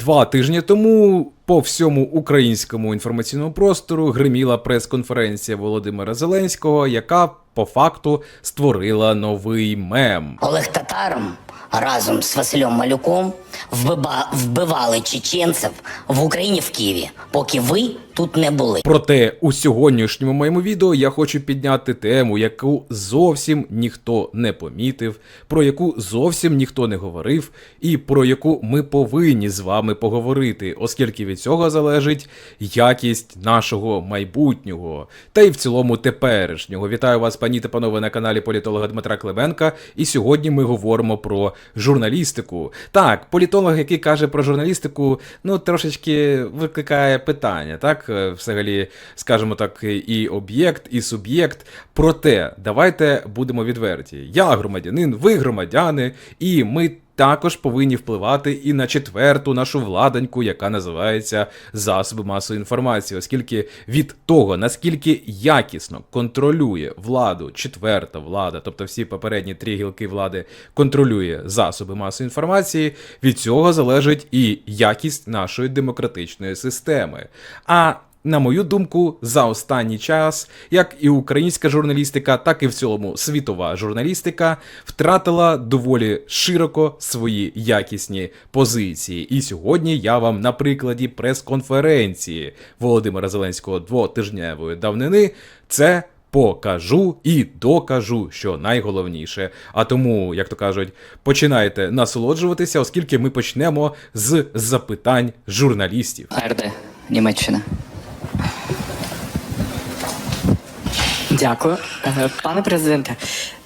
Два тижні тому по всьому українському інформаційному простору гриміла прес-конференція Володимира Зеленського, яка по факту створила новий мем. Олег Татаром разом з Василем Малюком вбива- вбивали чеченців в Україні в Києві, поки ви тут не були. Проте у сьогоднішньому моєму відео я хочу підняти тему, яку зовсім ніхто не помітив, про яку зовсім ніхто не говорив, і про яку ми повинні з вами поговорити, оскільки від цього залежить якість нашого майбутнього, та й в цілому теперішнього. Вітаю вас, пані та панове, на каналі політолога Дмитра Клименка. І сьогодні ми говоримо про журналістику. Так, політолог, який каже про журналістику, ну трошечки викликає питання, так? Е, Взагалі, скажімо так, і об'єкт, і суб'єкт. Проте, давайте будемо відверті. Я громадянин, ви громадяни, і ми. Також повинні впливати і на четверту нашу владаньку, яка називається засоби масової інформації, оскільки від того, наскільки якісно контролює владу четверта влада, тобто всі попередні три гілки влади контролює засоби масової інформації, від цього залежить і якість нашої демократичної системи. А на мою думку, за останній час, як і українська журналістика, так і в цілому світова журналістика втратила доволі широко свої якісні позиції. І сьогодні я вам на прикладі прес-конференції Володимира Зеленського двотижневої давнини це. Покажу і докажу, що найголовніше. А тому, як то кажуть, починайте насолоджуватися, оскільки ми почнемо з запитань журналістів. АРД, Німеччина. Дякую. Е, Пане президенте,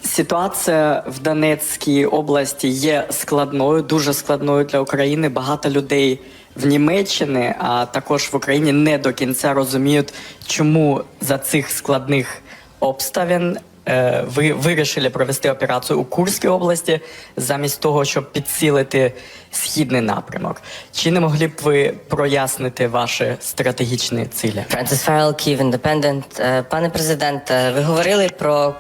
ситуація в Донецькій області є складною, дуже складною для України. Багато людей в Німеччині, а також в Україні не до кінця розуміють, чому за цих складних обставин е, ви вирішили провести операцію у Курській області замість того, щоб підсилити східний напрямок. Чи не могли б ви прояснити ваші стратегічні цілі? Франсис Феррел, Київ Індепендент. Е, Пане президенте, ви говорили про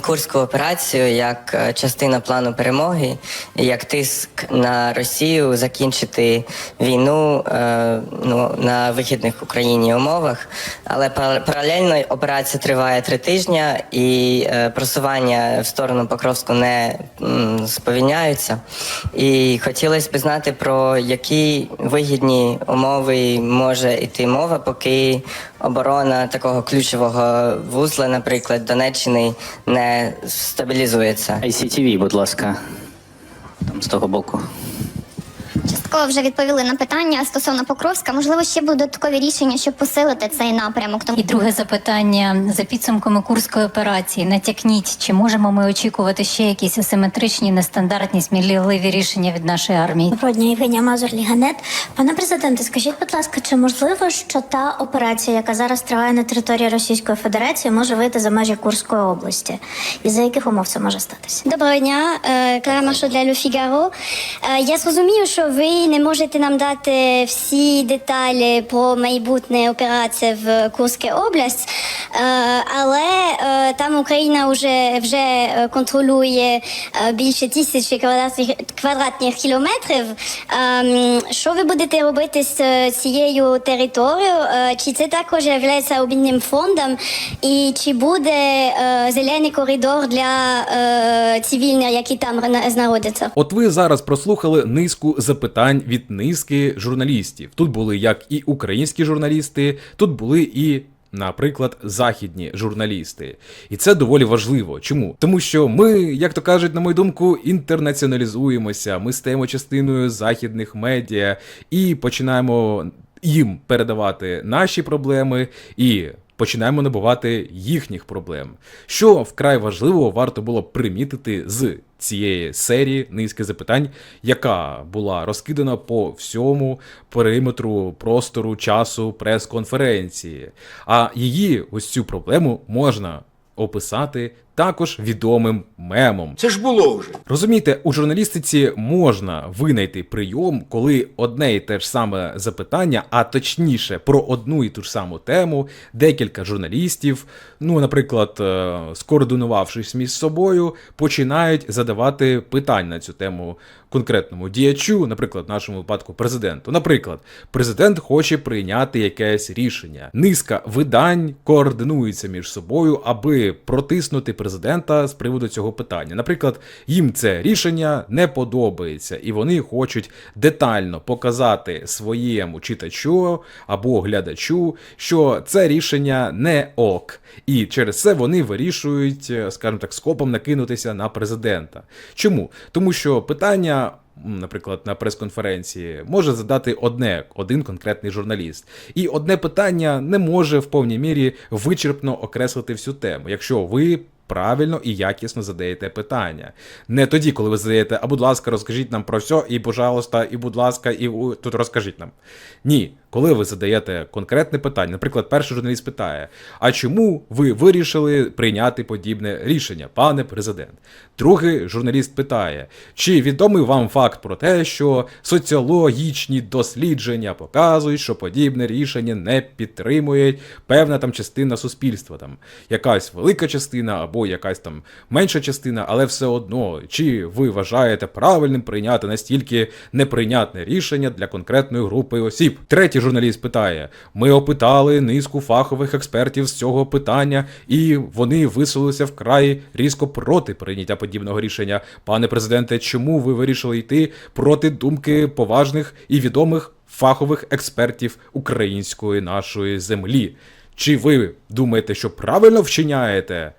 курську операцію як е, частина плану перемоги, як тиск на Росію закінчити війну е, ну, на вигідних Україні умовах. Але паралельно операція триває три тижні, і е, просування в сторону Покровську не м, сповільняються. І хотілося б знати, про які вигідні умови може йти мова, поки оборона такого ключового вузла, наприклад, Донеччини, не стабілізується. ICTV, будь ласка, там з того боку. Частково вже відповіли на питання стосовно Покровська. Можливо, ще будуть додаткові рішення, щоб посилити цей напрямок. Тому І друге запитання за підсумками курської операції. Натякніть, чи можемо ми очікувати ще якісь асиметричні, нестандартні, сміливі рішення від нашої армії? Доброго дня, Євгенія Мазур, Ліганет. Пане президенте, скажіть, будь ласка, чи можливо, що та операція, яка зараз триває на території Російської Федерації, може вийти за межі Курської області? І за яких умов це може статися? доброго дня, е, Клара Маршо для Ле Е, Я зрозумію, що ви не можете нам дати всі деталі про майбутнє операції в Курській область, е, але е, там Україна вже вже контролює е, більше тисячі квадратних квадратних кілометрів. Ем, Що ви будете робити з цією територією? Чи це також є обмінним фондом? І чи буде зелений коридор для цивільних, які там знаходяться? От ви зараз прослухали низку запитань від низки журналістів. Тут були як і українські журналісти, тут були і. Наприклад, західні журналісти, і це доволі важливо. Чому? Тому що ми, як то кажуть, на мою думку, інтернаціоналізуємося, ми стаємо частиною західних медіа і починаємо їм передавати наші проблеми і починаємо набувати їхніх проблем. Що вкрай важливо варто було примітити з цієї серії низки запитань, яка була розкидана по всьому периметру простору часу прес-конференції. А її ось цю проблему можна описати також відомим мемом. Це ж було вже. Розумієте, у журналістиці можна винайти прийом, коли одне і те ж саме запитання, а точніше про одну і ту ж саму тему, декілька журналістів, ну, наприклад, е, скоординувавшись між собою, починають задавати питання на цю тему конкретному діячу, наприклад, в нашому випадку президенту. Наприклад, президент хоче прийняти якесь рішення. Низка видань координуються між собою, аби протиснути президента з приводу цього питання. Наприклад, їм це рішення не подобається, і вони хочуть детально показати своєму читачу або глядачу, що це рішення не ок. І через це вони вирішують, скажімо так, скопом накинутися на президента. Чому? Тому що питання. Наприклад, на прес-конференції може задати одне, один конкретний журналіст. І одне питання не може в повній мірі вичерпно окреслити всю тему, якщо ви правильно і якісно задаєте питання. Не тоді, коли ви задаєте, а будь ласка, розкажіть нам про все, і, пожалуйста, і будь ласка, і тут розкажіть нам. Ні, коли ви задаєте конкретне питання, наприклад, перший журналіст питає: а чому ви вирішили прийняти подібне рішення, пане президент? Другий журналіст питає: чи відомий вам факт про те, що соціологічні дослідження показують, що подібне рішення не підтримує певна там частина суспільства, там якась велика частина або якась там менша частина, але все одно, чи ви вважаєте правильним прийняти настільки неприйнятне рішення для конкретної групи осіб? Третій журналіст питає: ми опитали низку фахових експертів з цього питання, і вони висловилися вкрай різко проти прийняття подібного рішення. Пане президенте, чому ви вирішили йти проти думки поважних і відомих фахових експертів української нашої землі? Чи ви думаєте, що правильно вчиняєте?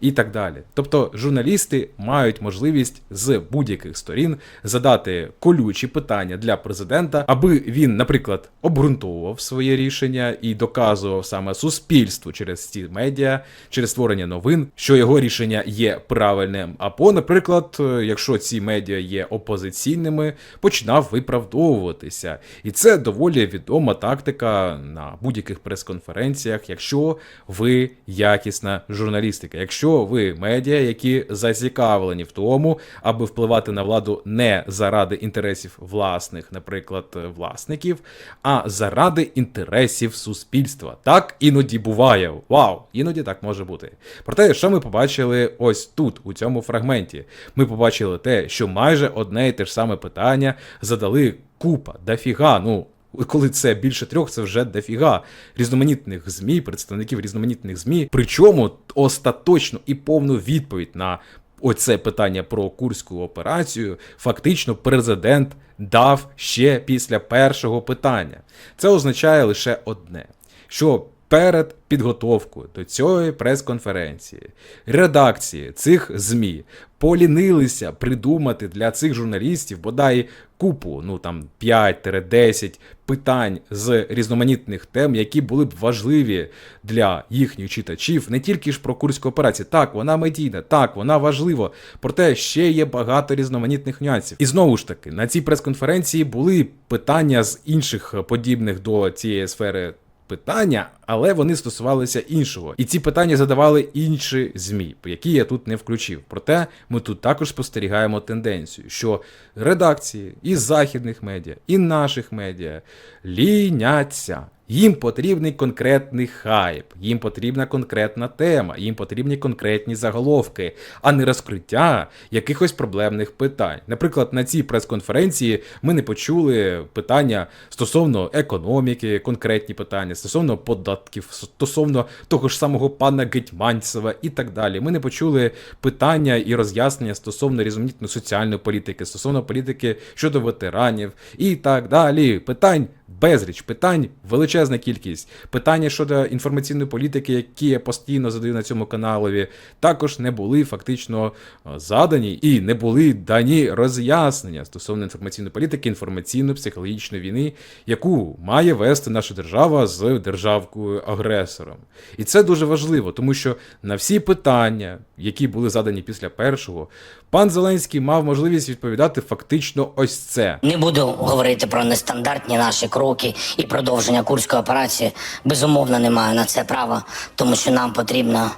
І так далі. Тобто журналісти мають можливість з будь-яких сторін задати колючі питання для президента, аби він, наприклад, обґрунтовував своє рішення і доказував саме суспільству через ці медіа, через створення новин, що його рішення є правильним. Або, наприклад, е, якщо ці медіа є опозиційними, починав виправдовуватися. І це доволі відома тактика на будь-яких прес-конференціях, якщо ви якісна журналістика, якщо ви медіа, які зацікавлені в тому, аби впливати на владу не заради інтересів власних, наприклад, власників, а заради інтересів суспільства. Так іноді буває. Вау, іноді так може бути. Проте, що ми побачили ось тут, у цьому фрагменті? Ми побачили те, що майже одне і те ж саме питання задали купа, дофіга, ну. Коли це більше трьох, це вже дофіга різноманітних змі, представників різноманітних змі. Причому остаточну і повну відповідь на оце питання про курську операцію, фактично президент дав ще після першого питання. Це означає лише одне: що перед підготовкою до цієї прес-конференції редакції цих ЗМІ полінилися придумати для цих журналістів бодай купу, ну там 5-10 питань з різноманітних тем, які були б важливі для їхніх читачів, не тільки ж про курську операцію. Так, вона медійна, так, вона важлива. Проте ще є багато різноманітних нюансів. І знову ж таки, на цій прес-конференції були питання з інших подібних до цієї сфери питання, але вони стосувалися іншого. І ці питання задавали інші ЗМІ, які я тут не включив. Проте ми тут також спостерігаємо тенденцію, що редакції із західних медіа, і наших медіа ліняться. Їм потрібний конкретний хайп, їм потрібна конкретна тема, їм потрібні конкретні заголовки, а не розкриття якихось проблемних питань. Наприклад, на цій прес-конференції ми не почули питання стосовно економіки, конкретні питання, стосовно податків, стосовно того ж самого пана Гетьманцева і так далі. Ми не почули питання і роз'яснення стосовно різноманітної соціальної політики, стосовно політики щодо ветеранів і так далі. Питань безріч питань, величезна кількість. Питання щодо інформаційної політики, які я постійно задаю на цьому каналові, також не були фактично е, задані і не були дані роз'яснення стосовно інформаційної політики, інформаційно-психологічної війни, яку має вести наша держава з державкою агресором. І це дуже важливо, тому що на всі питання, які були задані після першого, пан Зеленський мав можливість відповідати фактично ось це. Не буду говорити про нестандартні наші кроки і продовження курської операції. Безумовно, не маю на це права, тому що нам потрібно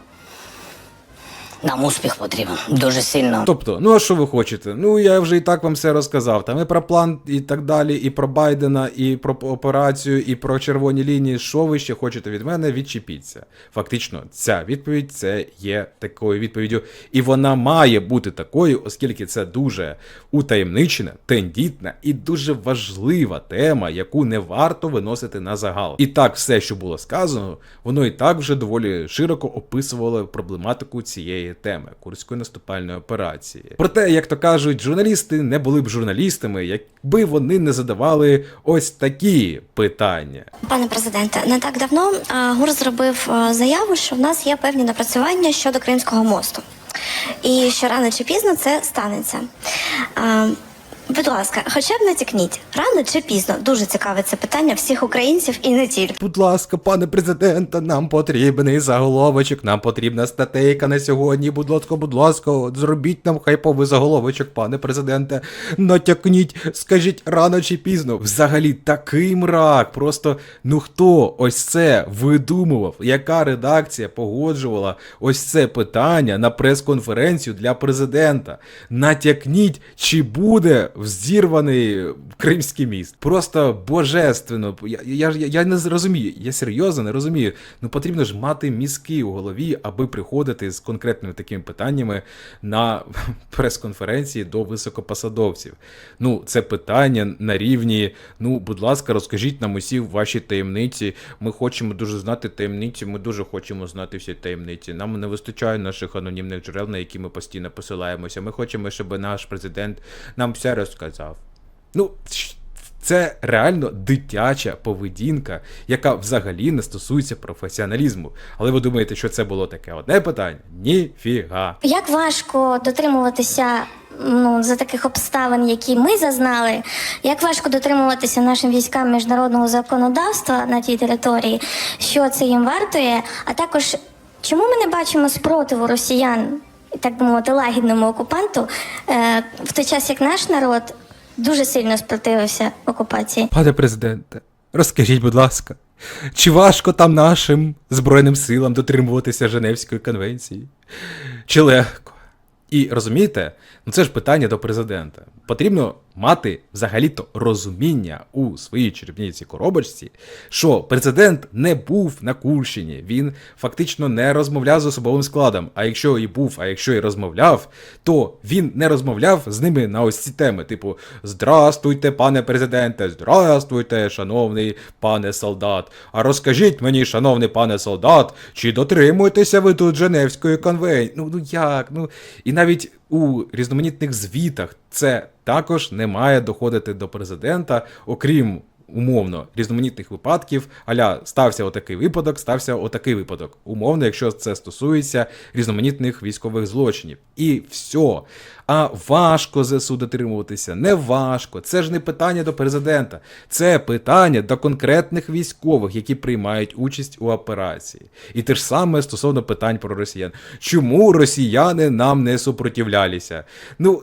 Нам успіх потрібен дуже сильно. Тобто, ну а що ви хочете? Ну я вже і так вам все розказав. Там і про план, і так далі, і про Байдена, і про операцію, і про червоні лінії. Що ви ще хочете від мене? Відчепіться. Фактично, ця відповідь це є такою відповіддю, і вона має бути такою, оскільки це дуже утаємничена, тендітна і дуже важлива тема, яку не варто виносити на загал. І так, все, що було сказано, воно і так вже доволі широко описувало проблематику цієї теми курської наступальної операції. Проте, як то кажуть, журналісти не були б журналістами, якби вони не задавали ось такі питання. Пане президенте, не так давно ГУР зробив заяву, що в нас є певні напрацювання щодо Кримського мосту, і що рано чи пізно це станеться. Будь ласка, хоча б натякніть, рано чи пізно дуже цікаве це питання всіх українців і не тільки. Будь ласка, пане президенте, нам потрібний заголовочок, нам потрібна статейка на сьогодні. Будь ласка, будь ласка, зробіть нам хайповий заголовочок, пане президенте. Натякніть, скажіть рано чи пізно. Взагалі такий мрак. Просто ну хто ось це видумував? Яка редакція погоджувала ось це питання на прес-конференцію для президента? Натякніть, чи буде зірваний Кримський міст. Просто божественно. Я, я, я, не розумію, я серйозно не розумію. Ну потрібно ж мати мізки у голові, аби приходити з конкретними такими питаннями на прес-конференції до високопосадовців. Ну, це питання на рівні. Ну, будь ласка, розкажіть нам усі ваші таємниці. Ми хочемо дуже знати таємниці. Ми дуже хочемо знати всі таємниці. Нам не вистачає наших анонімних джерел, на які ми постійно посилаємося. Ми хочемо, щоб наш президент нам все розказав. Ну, це реально дитяча поведінка, яка взагалі не стосується професіоналізму. Але ви думаєте, що це було таке одне питання? Ніфіга. Як важко дотримуватися ну, за таких обставин, які ми зазнали, як важко дотримуватися нашим військам міжнародного законодавства на тій території, що це їм вартує, а також чому ми не бачимо спротиву росіян, так би мовити, лагідному окупанту, е, в той час як наш народ дуже сильно спротивився окупації. Пане президенте, розкажіть, будь ласка, чи важко там нашим Збройним силам дотримуватися Женевської конвенції? Чи легко? І розумієте, ну це ж питання до президента. Потрібно мати взагалі-то розуміння у своїй черепній коробочці, що президент не був на Курщині, він фактично не розмовляв з особовим складом. А якщо і був, а якщо і розмовляв, то він не розмовляв з ними на ось ці теми, типу Здрастуйте, пане президенте, здрастуйте, шановний пане солдат. А розкажіть мені, шановний пане солдат, чи дотримуєтеся ви тут Женевської конвенції? Ну ну як? Ну і навіть у різноманітних звітах це також не має доходити до президента, окрім умовно різноманітних випадків. Аля стався отакий випадок, стався отакий випадок. Умовно, якщо це стосується різноманітних військових злочинів. І все. А важко ЗСУ дотримуватися, не важко. Це ж не питання до президента, це питання до конкретних військових, які приймають участь у операції. І те ж саме стосовно питань про росіян. Чому росіяни нам не супротивлялися? Ну,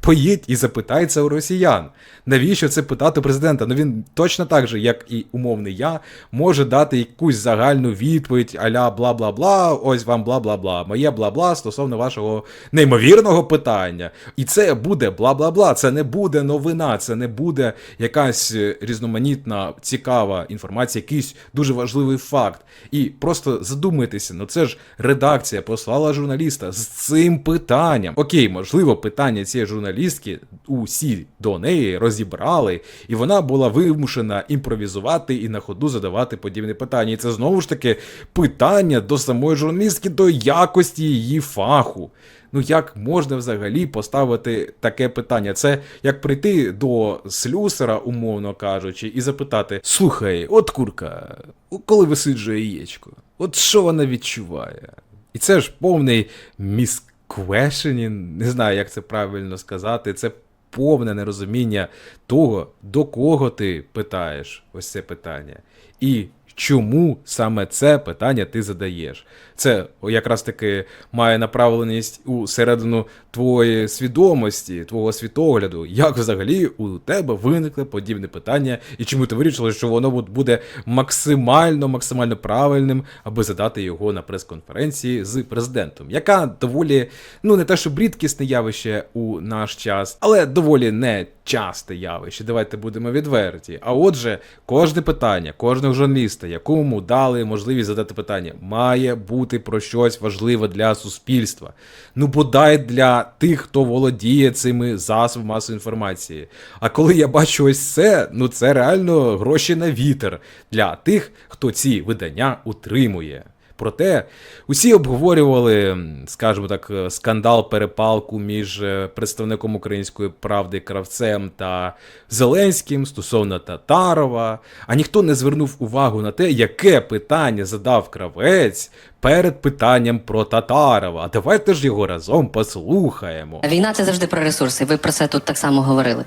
поїдь і запитай це у росіян. Навіщо це питати президента? Ну він точно так же, як і умовний я, може дати якусь загальну відповідь, аля бла бла бла, ось вам бла бла бла. Моє бла бла стосовно вашого неймовірного питання. І це буде бла бла бла. Це не буде новина, це не буде якась е, різноманітна, цікава інформація, якийсь дуже важливий факт. І просто задумайтеся, ну це ж редакція послала журналіста з цим питанням. Окей, можливо, питання цієї журналістки усі до неї розібрали, і вона була вимушена імпровізувати і на ходу задавати подібні питання. І це знову ж таки питання до самої журналістки, до якості її фаху. Ну як можна взагалі поставити таке питання? Це як прийти до слюсара, умовно кажучи, і запитати: Слухай, от курка, коли висиджує яєчко, от що вона відчуває? І це ж повний місквешенін, не знаю, як це правильно сказати. Це повне нерозуміння того, до кого ти питаєш ось це питання. І чому саме це питання ти задаєш. Це якраз таки має направленість у середину твоєї свідомості, твого світогляду. Як взагалі у тебе виникло подібне питання, і чому ти вирішила, що воно бу- буде максимально, максимально правильним, аби задати його на прес-конференції з президентом, яка доволі, ну не те, що рідкісне явище у наш час, але доволі не часте явище. Давайте будемо відверті. А отже, кожне питання, кожного журналіста, якому дали можливість задати питання, має бути про щось важливе для суспільства. Ну, бодай для тих, хто володіє цими засобами масової інформації. А коли я бачу ось це, ну це реально гроші на вітер для тих, хто ці видання утримує. Проте усі обговорювали, скажімо так, е, скандал перепалку між е, представником української правди Кравцем та Зеленським стосовно Татарова. А ніхто не звернув увагу на те, яке питання задав Кравець перед питанням про Татарова. А давайте ж його разом послухаємо. Війна це завжди про ресурси. Ви про це тут так само говорили.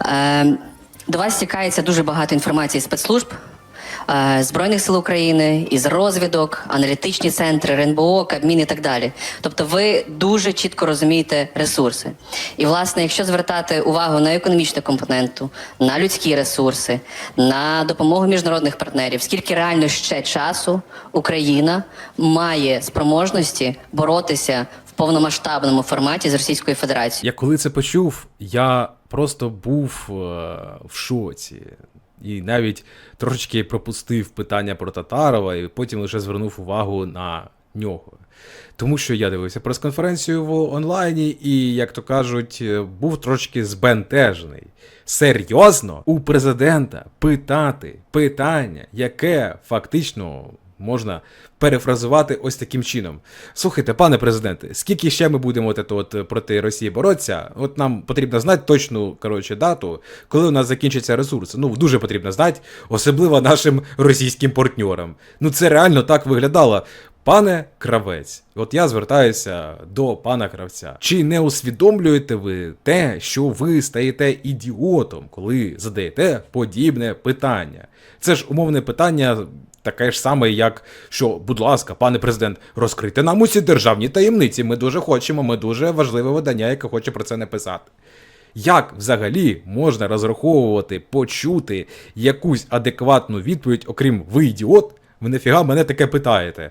Е, до вас стікається дуже багато інформації спецслужб. Е, Збройних сил України, із розвідок, аналітичні центри, РНБО, Кабмін і так далі. Тобто ви дуже чітко розумієте ресурси. І, власне, якщо звертати увагу на економічну компоненту, на людські ресурси, на допомогу міжнародних партнерів, скільки реально ще часу Україна має спроможності боротися в повномасштабному форматі з Російською Федерацією. Я коли це почув, я просто був е, в шоці. І навіть трошечки пропустив питання про Татарова, і потім лише звернув увагу на нього. Тому що я дивився прес-конференцію в онлайні, і, як то кажуть, е, був трошки збентежений. Серйозно у президента питати питання, яке фактично можна перефразувати ось таким чином. Слухайте, пане президенте, скільки ще ми будемо от, от проти Росії боротися? От нам потрібно знати точну коротше, дату, коли у нас закінчаться ресурси. Ну, дуже потрібно знати, особливо нашим російським партнерам. Ну, це реально так виглядало. Пане Кравець, от я звертаюся до пана Кравця. Чи не усвідомлюєте ви те, що ви стаєте ідіотом, коли задаєте подібне питання? Це ж умовне питання. Таке ж саме, як що, будь ласка, пане президент, розкрийте нам усі державні таємниці. Ми дуже хочемо, ми дуже важливе видання, яке хоче про це написати. Як взагалі можна розраховувати, почути якусь адекватну відповідь, окрім ви ідіот? Ви нафіга мене таке питаєте?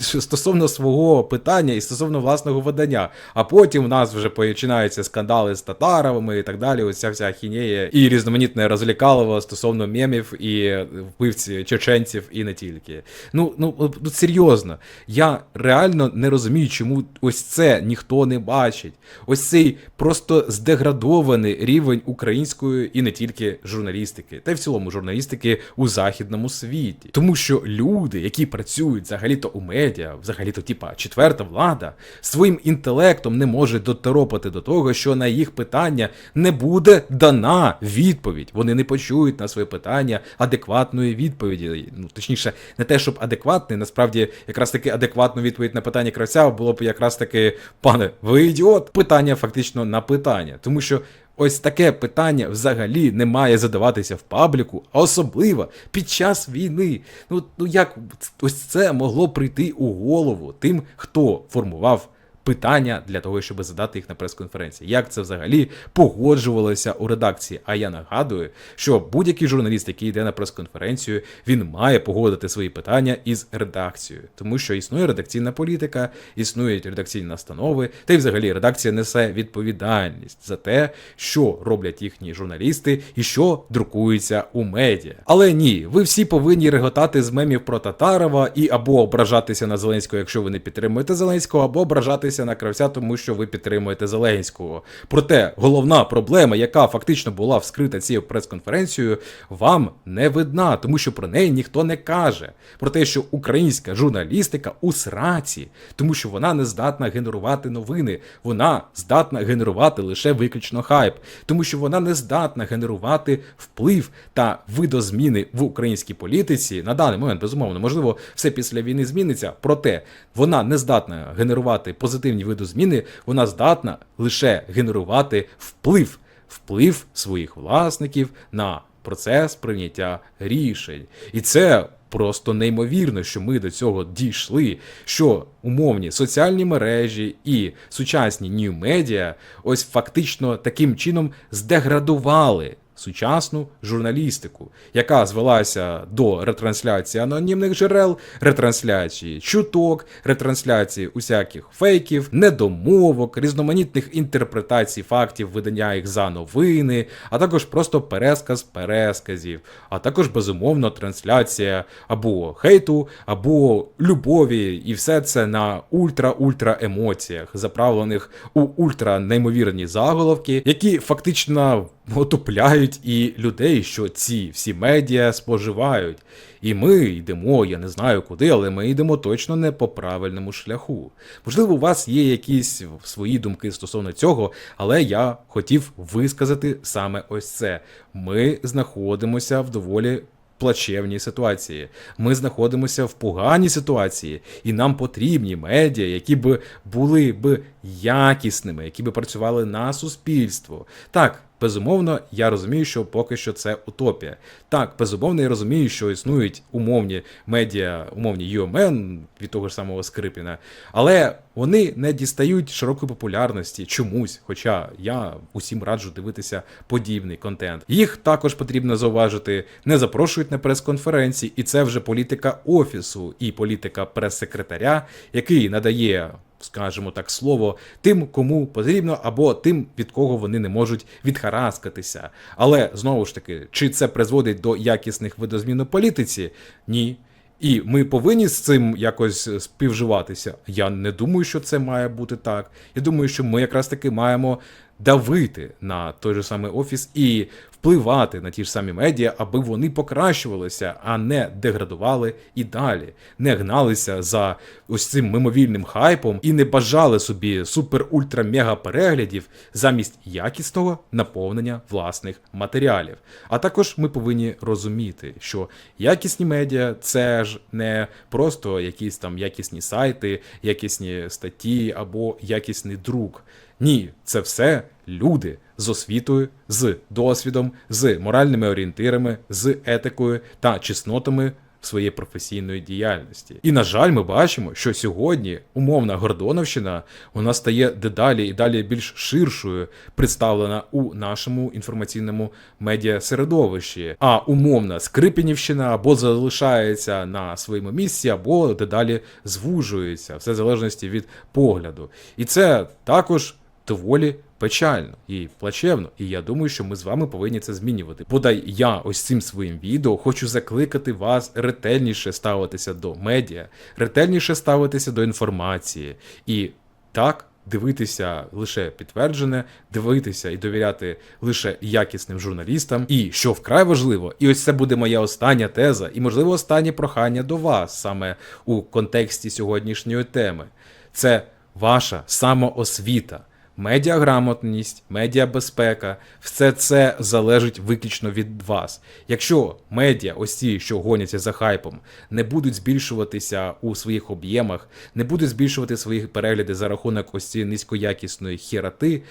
Стосовно свого питання і стосовно власного видання. А потім в нас вже починаються скандали з татаровими і так далі. Ось ця вся ахінея і різноманітне розлікалово стосовно мемів і вбивці чеченців і не тільки. Ну, ну, ну серйозно, я реально не розумію, чому ось це ніхто не бачить. Ось цей просто здеградований рівень української і не тільки журналістики, та й в цілому журналістики у західному світі. Тому що люди, які працюють взагалі-то у медіа, взагалі-то, типа, четверта влада, своїм інтелектом не може доторопати до того, що на їх питання не буде дана відповідь. Вони не почують на своє питання адекватної відповіді. Ну, точніше, не те, щоб адекватний, насправді, якраз таки адекватну відповідь на питання кравця було б якраз таки, пане, ви ідіот? Питання фактично на питання. Тому що Ось таке питання взагалі не має задаватися в пабліку, а особливо під час війни. Ну, ну як ось це могло прийти у голову тим, хто формував питання для того, щоб задати їх на прес-конференції. Як це взагалі погоджувалося у редакції? А я нагадую, що будь-який журналіст, який йде на прес-конференцію, він має погодити свої питання із редакцією, тому що існує редакційна політика, існують редакційні настанови, та й взагалі редакція несе відповідальність за те, що роблять їхні журналісти і що друкується у медіа. Але ні, ви всі повинні реготати з мемів про Татарова і або ображатися на Зеленського, якщо ви не підтримуєте Зеленського, або ображатися на кравця, тому що ви підтримуєте Зеленського. Проте головна проблема, яка фактично була вскрита цією прес-конференцією, вам не видна, тому що про неї ніхто не каже. Про те, що українська журналістика у сраці, тому що вона не здатна генерувати новини, вона здатна генерувати лише виключно хайп, тому що вона не здатна генерувати вплив та видозміни в українській політиці на даний момент, безумовно, можливо, все після війни зміниться. Проте вона не здатна генерувати позитивні видозміни, вона здатна лише генерувати вплив, вплив своїх власників на процес прийняття рішень. І це просто неймовірно, що ми до цього дійшли. Що умовні соціальні мережі і сучасні нью-медіа ось фактично таким чином здеградували сучасну журналістику, яка звелася до ретрансляції анонімних джерел, ретрансляції чуток, ретрансляції усяких фейків, недомовок, різноманітних інтерпретацій фактів, видання їх за новини, а також просто пересказ пересказів, а також безумовно трансляція або хейту, або любові, і все це на ультра-ультра емоціях, заправлених у ультра неймовірні заголовки, які фактично отупляють і людей, що ці всі медіа споживають. І ми йдемо, я не знаю куди, але ми йдемо точно не по правильному шляху. Можливо, у вас є якісь свої думки стосовно цього, але я хотів висказати саме ось це. Ми знаходимося в доволі плачевній ситуації. Ми знаходимося в поганій ситуації, і нам потрібні медіа, які б були б якісними, які б працювали на суспільство. Так. Безумовно, я розумію, що поки що це утопія. Так, безумовно, я розумію, що існують умовні медіа, умовні UMN від того ж самого Скрипіна, але вони не дістають широкої популярності чомусь. Хоча я усім раджу дивитися подібний контент. Їх також потрібно зауважити, не запрошують на прес-конференції, і це вже політика офісу і політика прес-секретаря, який надає скажімо так, слово тим, кому потрібно, або тим, від кого вони не можуть відхараскатися. Але знову ж таки, чи це призводить до якісних видозмін у політиці? Ні. І ми повинні з цим якось співживатися. Я не думаю, що це має бути так. Я думаю, що ми якраз таки маємо давити на той же самий офіс і впливати на ті ж самі медіа, аби вони покращувалися, а не деградували і далі, не гналися за ось цим мимовільним хайпом і не бажали собі супер-ультра-мега переглядів замість якісного наповнення власних матеріалів. А також ми повинні розуміти, що якісні медіа це ж не просто якісь там якісні сайти, якісні статті або якісний друк. Ні, це все люди з освітою, з досвідом, з моральними орієнтирами, з етикою та чеснотами своєї професійної діяльності. І на жаль, ми бачимо, що сьогодні умовна Гордоновщина вона стає дедалі і далі більш ширшою представлена у нашому інформаційному медіасередовищі. А умовна Скрипінівщина або залишається на своєму місці, або дедалі звужується, все в залежності від погляду. І це також доволі печально і плачевно. І я думаю, що ми з вами повинні це змінювати. Бодай я ось цим своїм відео хочу закликати вас ретельніше ставитися до медіа, ретельніше ставитися до інформації і так. Дивитися лише підтверджене, дивитися і довіряти лише якісним журналістам. І що вкрай важливо, і ось це буде моя остання теза, і можливо останнє прохання до вас саме у контексті сьогоднішньої теми. Це ваша самоосвіта. Медіаграмотність, медіабезпека, все це залежить виключно від вас. Якщо медіа, ось ті, що гоняться за хайпом, не будуть збільшуватися у своїх об'ємах, не будуть збільшувати свої перегляди за рахунок ось цієї низькоякісної хіроти,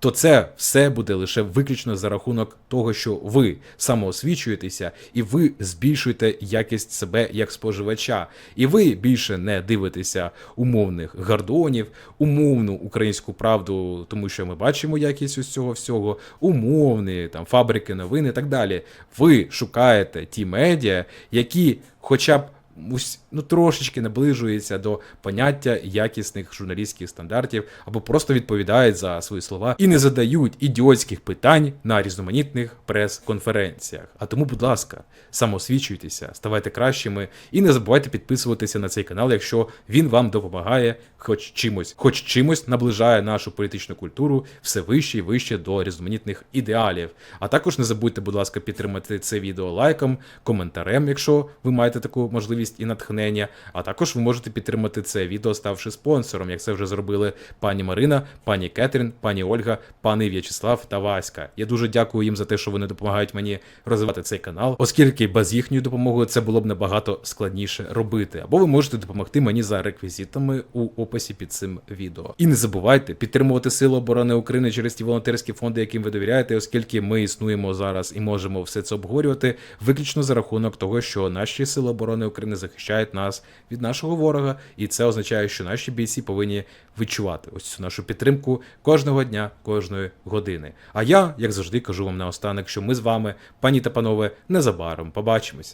то це все буде лише виключно за рахунок того, що ви самоосвічуєтеся і ви збільшуєте якість себе як споживача. І ви більше не дивитеся умовних гардонів, умовну українську правду, тому що ми бачимо якість ось цього всього, умовні там фабрики новин і так далі. Ви шукаєте ті медіа, які хоча б ну, трошечки наближується до поняття якісних журналістських стандартів або просто відповідають за свої слова і не задають ідіотських питань на різноманітних прес-конференціях. А тому, будь ласка, самоосвічуйтеся, ставайте кращими і не забувайте підписуватися на цей канал, якщо він вам допомагає хоч чимось, хоч чимось наближає нашу політичну культуру все вище і вище до різноманітних ідеалів. А також не забудьте, будь ласка, підтримати це відео лайком, коментарем, якщо ви маєте таку можливість і натхнення. А також ви можете підтримати це відео, ставши спонсором, як це вже зробили пані Марина, пані Кетрін, пані Ольга, пани В'ячеслав та Васька. Я дуже дякую їм за те, що вони допомагають мені розвивати цей канал, оскільки без їхньої допомоги це було б набагато складніше робити. Або ви можете допомогти мені за реквізитами у описі під цим відео. І не забувайте підтримувати Сили оборони України через ті волонтерські фонди, яким ви довіряєте, оскільки ми існуємо зараз і можемо все це обговорювати виключно за рахунок того, що наші сили оборони України захищають нас від нашого ворога, і це означає, що наші бійці повинні відчувати ось цю нашу підтримку кожного дня, кожної години. А я, як завжди, кажу вам наостанок, що ми з вами, пані та панове, незабаром побачимося.